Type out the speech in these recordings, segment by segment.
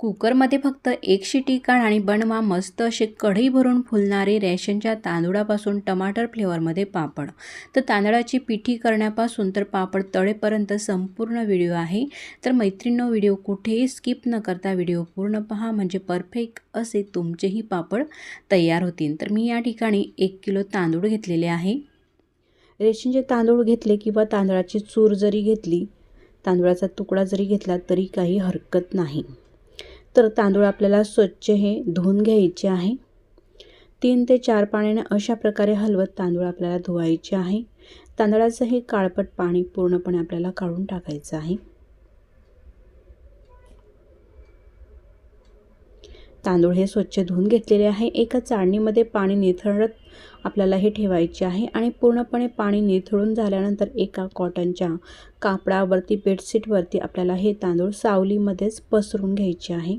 कुकरमध्ये फक्त एक शिटी काढ आणि बनवा. मस्त असे कढई भरून फुलणारे रेशनच्या तांदूळापासून टमाटर फ्लेवरमध्ये पापड. तर तांदळाची पिठी करण्यापासून तर पापड तळेपर्यंत संपूर्ण व्हिडिओ आहे. तर मैत्रिणींनो व्हिडिओ कुठेही स्किप न करता व्हिडिओ पूर्ण पहा. म्हणजे परफेक्ट असे तुमचेही पापड तयार होतील. तर मी या ठिकाणी एक किलो तांदूळ घेतलेले आहे. रेशनचे तांदूळ घेतले किंवा तांदळाची चूर जरी घेतली तांदूळाचा तुकडा जरी घेतला तरी काही हरकत नाही. तर तांदूळ आपल्याला स्वच्छ हे धुवून घ्यायचे आहे. तीन ते चार पाण्याने अशा प्रकारे हलवत तांदूळ आपल्याला धुवायचे आहे. तांदळाचं हे काळपट पाणी पूर्णपणे आपल्याला काढून टाकायचं आहे. तांदूळ हे स्वच्छ धुवून घेतलेले आहे. एका चाळणीमध्ये पाणी निथळत आपल्याला हे ठेवायचे आहे आणि पूर्णपणे पाणी निथळून झाल्यानंतर एका कॉटनच्या कापडावरती बेडशीटवरती आपल्याला हे तांदूळ सावलीमध्येच पसरून घ्यायचे आहे.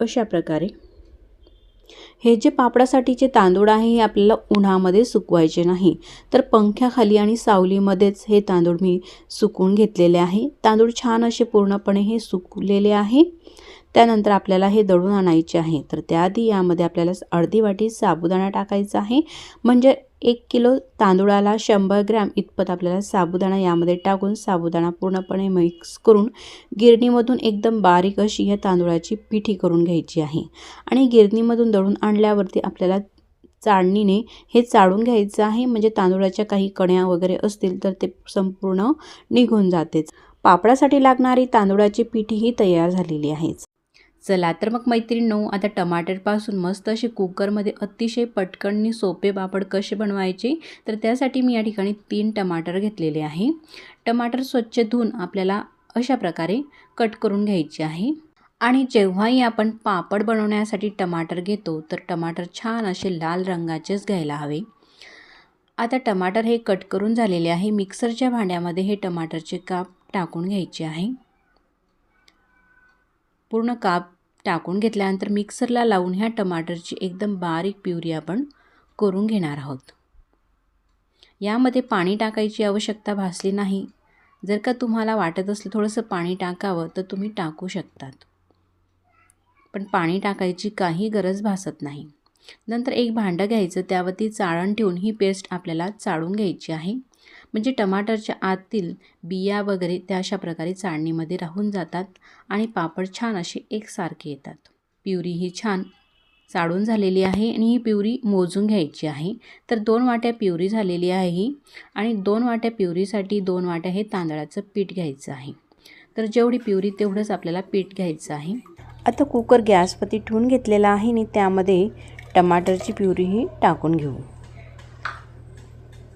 अशा प्रकारे हे जे पापडासाठीचे तांदूळ आहे हे आपल्याला उन्हामध्ये सुकवायचे नाही. तर पंख्याखाली आणि सावलीमध्येच हे तांदूळ मी सुकवून घेतलेले आहे. तांदूळ छान असे पूर्णपणे हे सुकलेले आहे. त्यानंतर आपल्याला हे दळून आणायचे आहे. तर त्याआधी यामध्ये आपल्याला अर्धी वाटी साबुदाणा टाकायचा आहे. म्हणजे एक किलो तांदूळाला शंभर ग्रॅम इतपत आपल्याला साबुदाणा यामध्ये टाकून साबुदाणा पूर्णपणे मिक्स करून गिरणीमधून एकदम बारीक अशी ह्या तांदूळाची पिठी करून घ्यायची आहे. आणि गिरणीमधून दळून आणल्यावरती आपल्याला चाळणीने हे चाळून घ्यायचं आहे. म्हणजे तांदूळाच्या काही कण्या वगैरे असतील तर ते संपूर्ण निघून जातेच. पापडासाठी लागणारी तांदूळाची पिठीही तयार झालेली आहेच चला तर मग मैत्रिणींनो आता टमाटरपासून मस्त असे कुकरमध्ये अतिशय पटकननी सोपे पापड कसे बनवायचे तर त्यासाठी मी या ठिकाणी तीन टमाटर घेतलेले आहे. टमाटर स्वच्छ धुवून आपल्याला अशा प्रकारे कट करून घ्यायचे आहे. आणि जेव्हाही आपण पापड बनवण्यासाठी टमाटर घेतो तर टमाटर छान असे लाल रंगाचेच घ्यायला हवे. आता टमाटर हे कट करून झालेले आहे. मिक्सरच्या भांड्यामध्ये हे टमाटरचे काप टाकून घ्यायचे आहे. पूर्ण काप टाकून घेतल्यानंतर मिक्सरला लावून ह्या टमाटरची एकदम बारीक प्युरी आपण करून घेणार आहोत. यामध्ये पाणी टाकायची आवश्यकता भासली नाही. जर का तुम्हाला वाटत असलं थोडंसं पाणी टाकावं तर तुम्ही टाकू शकतात. पण पाणी टाकायची काही गरज भासत नाही. नंतर एक भांडं घ्यायचं त्यावरती चाळण ठेवून ही पेस्ट आपल्याला चाळून घ्यायची आहे. म्हणजे टमाटरच्या आतील बिया वगैरे त्या अशा प्रकारे चाळणीमध्ये राहून जातात आणि पापड छान असे एकसारखे येतात. प्युरी ही छान चाळून झालेली आहे आणि ही प्युरी मोजून घ्यायची आहे. तर दोन वाट्या प्युरी झालेली आहे ही आणि दोन वाट्या प्युरीसाठी दोन वाट्या हे तांदळाचं पीठ घ्यायचं आहे. तर जेवढी प्युरी तेवढंच आपल्याला पीठ घ्यायचं आहे. आता कुकर गॅसवरती ठेवून घेतलेला आहे आणि त्यामध्ये टमाटरची प्युरीही टाकून घेऊ.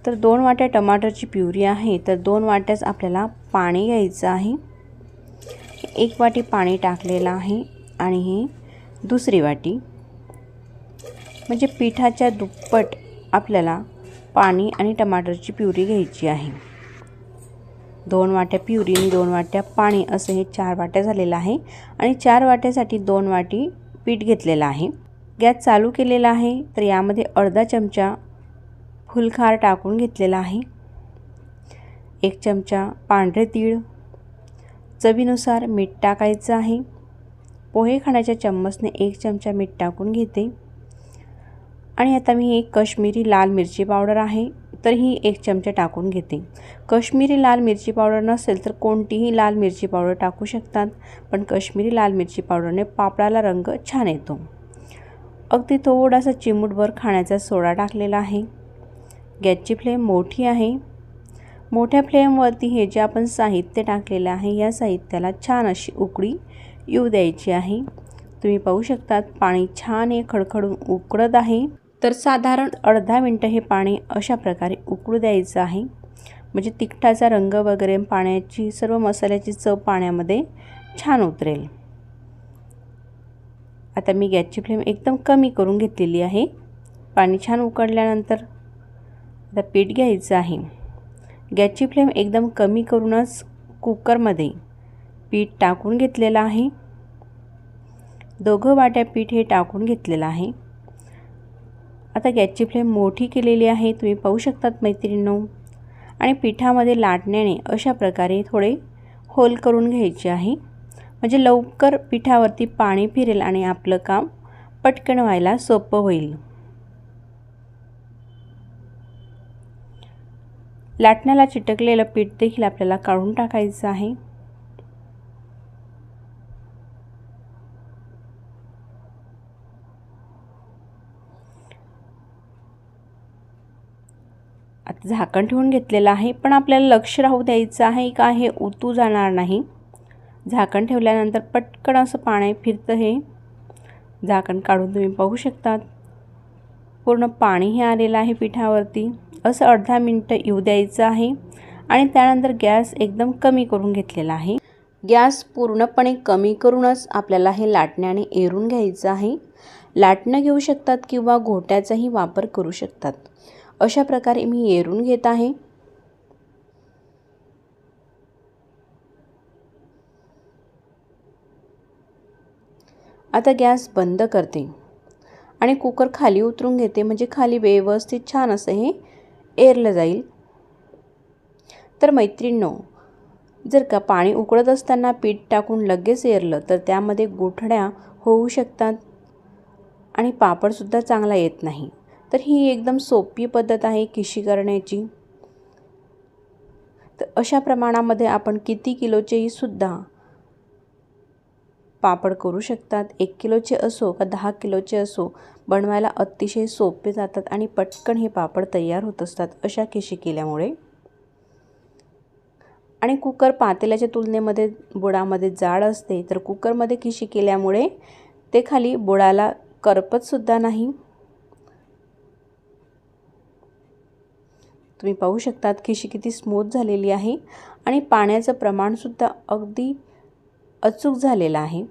तर दोन वाट्या टमाटरची प्युरी आहे तर दोन वाट्याच आपल्याला पाणी घ्यायचं आहे. एक वाटी पाणी टाकलेलं आहे आणि ही दुसरी वाटी. म्हणजे पिठाच्या दुप्पट आपल्याला पाणी आणि टमाटरची प्युरी घ्यायची आहे. दोन वाट्या प्युरी आणि दोन वाट्या पाणी असं हे चार वाट्या झालेलं आहे आणि चार वाट्यासाठी दोन वाटी पीठ घेतलेलं आहे. गॅस चालू केलेला आहे तर यामध्ये अर्धा चमचा फुलखार टाकून घेतलेला आहे. एक चमचा पांढरे तीळ चवीनुसार मीठ टाकायचं आहे. पोहे खाण्याच्या चम्मचने एक चमचा मीठ टाकून घेते. आणि आता मी एक कश्मीरी लाल मिरची पावडर आहे तर ही एक चमचा टाकून घेते. कश्मीरी लाल मिरची पावडर नसेल तर कोणतीही लाल मिरची पावडर टाकू शकतात पण कश्मीरी लाल मिरची पावडरने पापडाला रंग छान येतो. अगदी थोडासा चिमूटभर खाण्याचा सोडा टाकलेला आहे. गॅसची फ्लेम मोठी आहे. मोठ्या फ्लेमवरती हे जे आपण साहित्य टाकलेलं आहे या साहित्याला छान अशी उकडी येऊ द्यायची आहे. तुम्ही पाहू शकतात पाणी छान हे खडखडून उकडत आहे. तर साधारण अर्धा मिनटं हे पाणी अशा प्रकारे उकळू द्यायचं आहे. म्हणजे तिखटाचा रंग वगैरे पाण्याची सर्व मसाल्याची चव पाण्यामध्ये छान उतरेल. आता मी गॅसची फ्लेम एकदम कमी करून घेतलेली आहे. पाणी छान उकळल्यानंतर आता पीठ घ्यायचं आहे. गॅसची फ्लेम एकदम कमी करूनच कुकरमध्ये पीठ टाकून घेतलेलं आहे. दोघं वाट्या पीठ हे टाकून घेतलेलं आहे. आता गॅसची फ्लेम मोठी केलेली आहे. तुम्ही पाहू शकतात मैत्रिणींनो. आणि पिठामध्ये लाटण्याने अशा प्रकारे थोडे होल करून घ्यायचे आहे. म्हणजे लवकर पिठावरती पाणी फिरेल आणि आपलं काम पटकन व्हायला सोपं होईल. लाटण्याला चिटकलेलं पीठ देखील आपल्याला काढून टाकायचं आहे. आता झाकण ठेवून घेतलेलं आहे पण आपल्याला लक्ष राहू द्यायचं आहे का हे उतू जाणार नाही. झाकण ठेवल्यानंतर पटकन असं पाणी फिरतं हे. झाकण काढून तुम्ही पाहू शकतात. पूर्ण पाणी हे आलेलं आहे पिठावरती. असं अर्धा मिनटं येऊ द्यायचं आहे आणि त्यानंतर गॅस एकदम कमी करून घेतलेला आहे. गॅस पूर्णपणे कमी करूनच आपल्याला हे लाटण्याने एरून घ्यायचं आहे. लाटणं घेऊ शकतात किंवा घोट्याचाही वापर करू शकतात. अशा प्रकारे मी एरून घेत आहे. आता गॅस बंद करते आणि कुकर खाली उतरून घेते. म्हणजे खाली व्यवस्थित छान असं हे एरलं जाईल. तर मैत्रिणींनो जर का पाणी उकळत असताना पीठ टाकून लगेच एरलं तर त्यामध्ये गुठड्या होऊ शकतात आणि पापडसुद्धा चांगला येत नाही. तर ही एकदम सोपी पद्धत आहे किशी करण्याची. तर अशा प्रमाणामध्ये आपण किती किलोचेही सुद्धा पापड करू शकतात. एक किलोचे असो का दहा किलोचे असो बनवायला अतिशय सोपे जातात आणि पटकन हे पापड तयार होत असतात अशा खिशी केल्यामुळे. आणि कुकर पातेल्याच्या तुलनेमध्ये बुडामध्ये जाड असते तर कुकरमध्ये खिशी केल्यामुळे ते खाली बुडाला करपतसुद्धा नाही. तुम्ही पाहू शकतात खिशी किती स्मूथ झालेली आहे आणि पाण्याचं प्रमाणसुद्धा अगदी अचूक झालेलं आहे.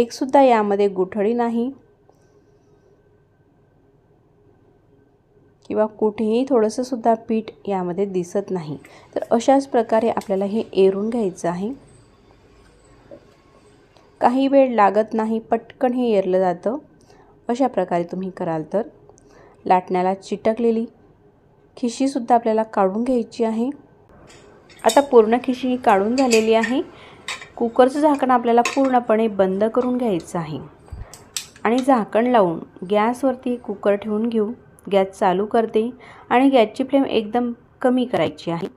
एकसुद्धा यामध्ये गुठळी नाही. किंवा कुठेही थोडंसंसुद्धा पीठ यामध्ये दिसत नाही. तर अशाच प्रकारे आपल्याला हे एरून घ्यायचं आहे. काही वेळ लागत नाही पटकन हे एरलं जातं. अशा प्रकारे तुम्ही कराल तर. लाटण्याला चिटकलेली खिशीसुद्धा आपल्याला काढून घ्यायची आहे. आता पूर्ण खिशी काढून झालेली आहे. कुकरचं झाकण आपल्याला पूर्णपणे बंद करून घ्यायचं आहे. आणि झाकण लावून गॅसवरती कुकर ठेवून घेऊ. गॅस चालू करते आणि गॅसची फ्लेम एकदम कमी करायची आहे.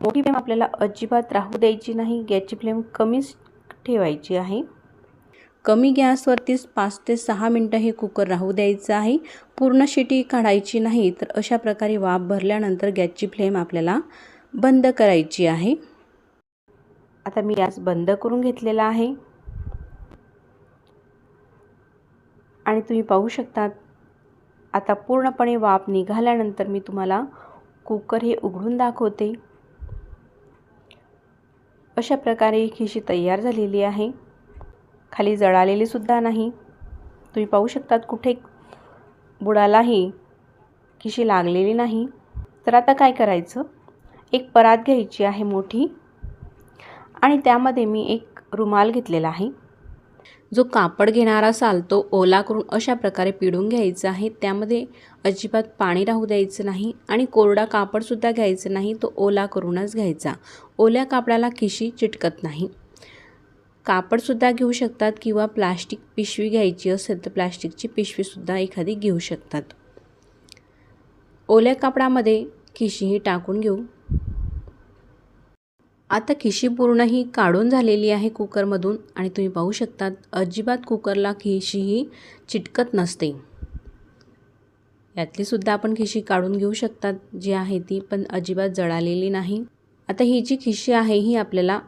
मोठी फ्लेम आपल्याला अजिबात राहू द्यायची नाही. गॅसची फ्लेम कमीच ठेवायची आहे. कमी गॅसवरतीच पाच ते सहा मिनटं हे कुकर राहू द्यायचं आहे. पूर्ण शिटी काढायची नाही तर अशा प्रकारे वाफ भरल्यानंतर गॅसची फ्लेम आपल्याला बंद करायची आहे. आता मी गॅस बंद करून घेतलेला आहे. आणि तुम्ही पाहू शकतात आता पूर्णपणे वाफ निघाल्यानंतर मी तुम्हाला कुकर हे उघडून दाखवते. अशा प्रकारे खिशी तयार झालेली आहे. खाली जळालेली सुद्धा नाही. तुम्ही पाहू शकतात कुठे बुडालाही खिशी लागलेली नाही. तर आता काय करायचं? एक परात घ्यायची आहे मोठी. आणि त्यामध्ये मी एक रुमाल घेतलेला आहे. जो कापड घेणारा असाल तो ओला करून अशा प्रकारे पिळून घ्यायचा आहे. त्यामध्ये अजिबात पाणी राहू द्यायचं नाही आणि कोरडा कापडसुद्धा घ्यायचं नाही तो ओला करूनच घ्यायचा. ओल्या कापडाला खिशी चिटकत नाही. कापडसुद्धा घेऊ शकतात किंवा प्लास्टिक पिशवी घ्यायची असेल तर प्लास्टिकची पिशवीसुद्धा एखादी घेऊ शकतात. ओल्या कापडामध्ये खिशीही टाकून घेऊ. आता खिशी पूर्ण ही काढून झालेली आहे कुकरमधून आणि तुम्ही पाहू शकतात अजिबात कुकरला खिशी ही चिटकत नसते. यातलीसुद्धा आपण खिशी काढून घेऊ शकतात जी आहे ती पण अजिबात जळालेली नाही. आता ही जी खिशी आहे ही आपल्याला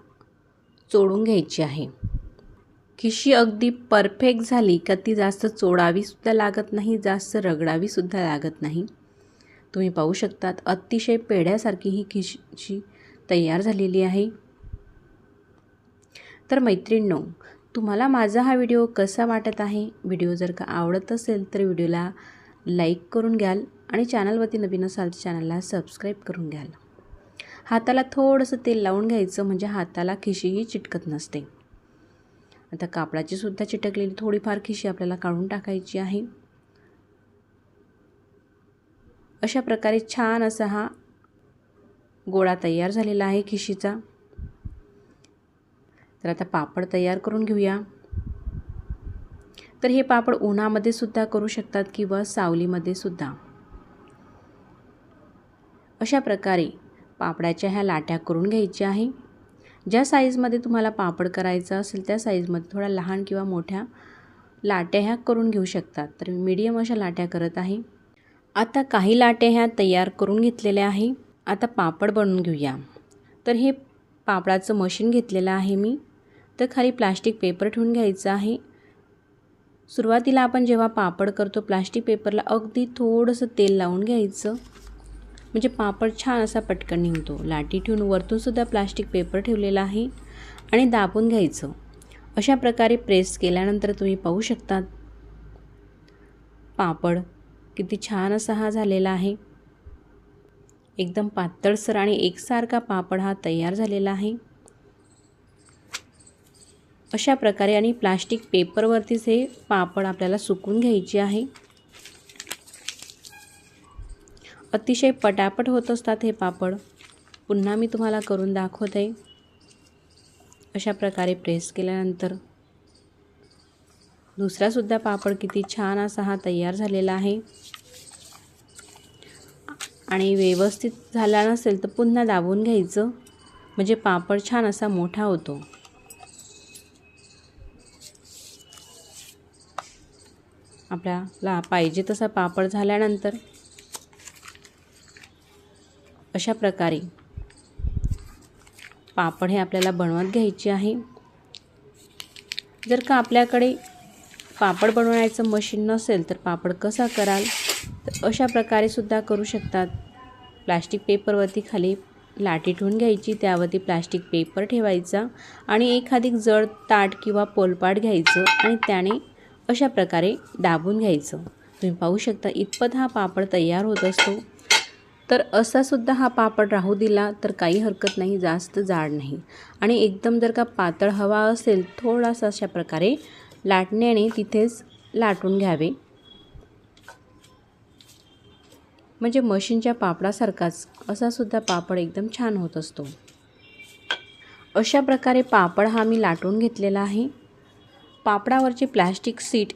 चोडून घ्यायची आहे. खिशी अगदी परफेक्ट झाली का ती जास्त चोडावीसुद्धा लागत नाही जास्त रगडावीसुद्धा लागत नाही. तुम्ही पाहू शकतात अतिशय पेढ्यासारखी ही खिशी तयार झालेली आहे. तर मैत्रिणींनो तुम्हाला माझा हा व्हिडिओ कसा वाटत आहे? व्हिडिओ जर का आवडत असेल तर व्हिडिओला लाईक करून घ्याल आणि चॅनलवरती नवीन असाल तर चॅनलला सबस्क्राईब करून घ्याल. हाताला थोडंसं तेल लावून घ्यायचं म्हणजे हाताला खिशीही चिटकत नसते. आता कापडाची सुद्धा चिटकलेली थोडीफार खिशी आपल्याला काढून टाकायची आहे. अशा प्रकारे छान असा हा गोळा तयार झालेला आहे खिशीचा. तर आता पापड तयार करून घेऊया. तर हे पापड उन्हामध्ये सुद्धा करू शकतात किंवा सावलीमध्ये सुद्धा. अशा प्रकारे पापडाच्या ह्या लाट्या करून घ्यायच्या आहे. ज्या साईजमध्ये तुम्हाला पापड करायचं असेल त्या साईजमध्ये थोड्या लहान किंवा मोठ्या लाट्या ह्या करून घेऊ शकतात. तर मी मीडियम अशा लाट्या करत आहे. आता काही लाट्या ह्या तयार करून घेतलेल्या आहे. आता पापड बनवून घेऊया. तर हे पापडाचं मशीन घेतलेलं आहे मी. तर खाली प्लास्टिक पेपर ठेवून घ्यायचं आहे. सुरुवातीला आपण जेव्हा पापड करतो प्लास्टिक पेपरला अगदी थोडंसं तेल लावून घ्यायचं. म्हणजे पापड छान असा पटकन निघतो. लाटी ठेवून वरतूनसुद्धा प्लास्टिक पेपर ठेवलेला आहे आणि दाबून घ्यायचं. अशा प्रकारे प्रेस केल्यानंतर तुम्ही पाहू शकता पापड किती छान असा हा झालेला आहे. एकदम पातळसर आणि एकसारखा पापड हा तयार झालेला आहे. अशा प्रकारे आणि प्लास्टिक पेपरवरतीच हे पापड आपल्याला सुकून घ्यायचे आहे. अतिशय पटापट होत असतात हे पापड. पुन्हा मी तुम्हाला करून दाखवत. आहे अशा प्रकारे प्रेस केल्यानंतर दुसरासुद्धा पापड किती छान असा हा तयार झालेला आहे. आणि व्यवस्थित झाला नसेल तर पुन्हा दाबून घ्यायचं. म्हणजे पापड छान असा मोठा होतो. आपल्याला पाहिजे तसा पापड झाल्यानंतर अशा प्रकारे पापड हे आपल्याला बनवत घ्यायचे आहे. जर का आपल्याकडे पापड बनवण्याचं मशीन नसेल तर पापड कसा कराल? तर अशा प्रकारे सुद्धा करू शकतात. प्लास्टिक पेपरवरती खाली लाटी ठेवून घ्यायची त्यावरती प्लास्टिक पेपर ठेवायचा आणि एखादी जड ताट किंवा पोलपाट घ्यायचं आणि त्याने अशा प्रकारे दाबून घ्यायचं. तुम्ही पाहू शकता इतपत हा पापड तयार होत असतो. तर असासुद्धा हा पापड राहू दिला तर काही हरकत नाही जास्त जाड नाही. आणि एकदम जर का पातळ हवा असेल थोडासा अशा प्रकारे लाटण्याने तिथेच लाटून घ्यावे. म्हणजे मशीनच्या पापडासारखाच असासुद्धा पापड एकदम छान होत असतो. अशा प्रकारे पापड हा मी लाटून घेतलेला आहे. पापडावरचे प्लॅस्टिक सीट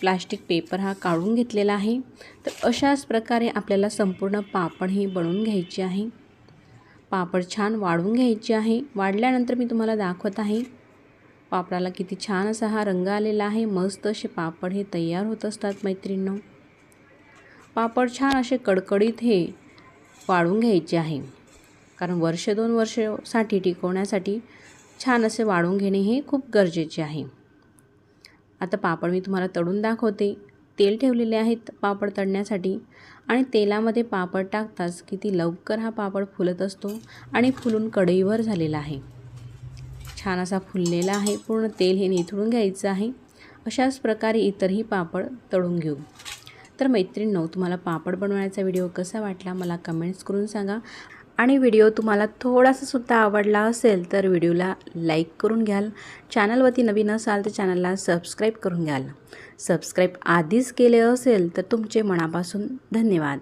प्लास्टिक पेपर हा काढून घेतलेला आहे. तर अशाच प्रकारे आपल्याला संपूर्ण पापड हे बनवून घ्यायचे आहे. पापड छान वाढून घ्यायचे आहे. वाढल्यानंतर मी तुम्हाला दाखवत आहे. पापडाला किती छान असा हा रंग आलेला आहे. मस्त असे पापड हे तयार होत असतात मैत्रिणींनो. पापड छान असे कडकडीत हे वाळून घ्यायचे आहे. कारण वर्ष दोन वर्षसाठी टिकवण्यासाठी छान असे वाळून घेणे हे खूप गरजेचे आहे. आता पापड मी तुम्हाला तळून दाखवते. तेल ठेवलेले आहेत पापड तळण्यासाठी आणि तेलामध्ये पापड टाकताच किती लवकर हा पापड फुलत असतो आणि फुलून कढईवर झालेला आहे. छान असा फुललेला आहे. पूर्ण तेल हे निथळून घ्यायचं आहे. अशाच प्रकारे इतरही पापड तळून घेऊ. तर मैत्रिणींनो तुम्हाला पापड बनवण्याचा व्हिडिओ कसा वाटला मला कमेंट्स करून सांगा. आणि व्हिडिओ तुम्हाला थोडासा सुद्धा आवडला असेल तर व्हिडिओला लाईक करून घ्याल. चॅनलवरती नवीन असाल तर चॅनलला सबस्क्राईब करून घ्याल. सबस्क्राईब आधीच केले असेल तर तुमचे मनापासून धन्यवाद.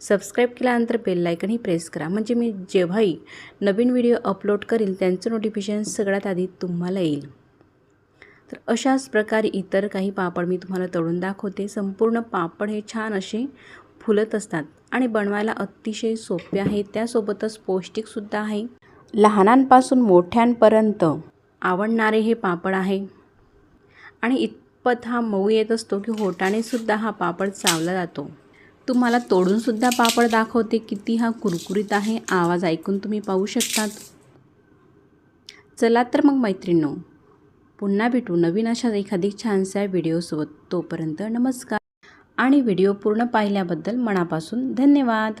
सबस्क्राईब केल्यानंतर बेल प्रेस करा. म्हणजे मी जेव्हाही नवीन व्हिडिओ अपलोड करील त्यांचं नोटिफिकेशन सगळ्यात आधी तुम्हाला येईल. तर अशाच प्रकारे इतर काही पापड मी तुम्हाला तळून दाखवते. संपूर्ण पापड हे छान असे फुलत असतात आणि बनवायला अतिशय सोपे आहे. त्यासोबतच पौष्टिकसुद्धा आहे. लहानांपासून मोठ्यांपर्यंत आवडणारे हे पापड आहे. आणि इतपत हा मऊ येत असतो की होटानेसुद्धा हा पापड चावला जातो. तुम्हाला तोडूनसुद्धा पापड दाखवते. किती हा कुरकुरीत आहे. आवाज ऐकून तुम्ही पाहू शकतात. चला तर मग मैत्रिणींनो पुन्हा भेटू नवीन अशा एखादी छानशा व्हिडिओसोबत. तोपर्यंत नमस्कार. आणि व्हिडिओ पूर्ण पाहिल्याबद्दल मनापासून धन्यवाद.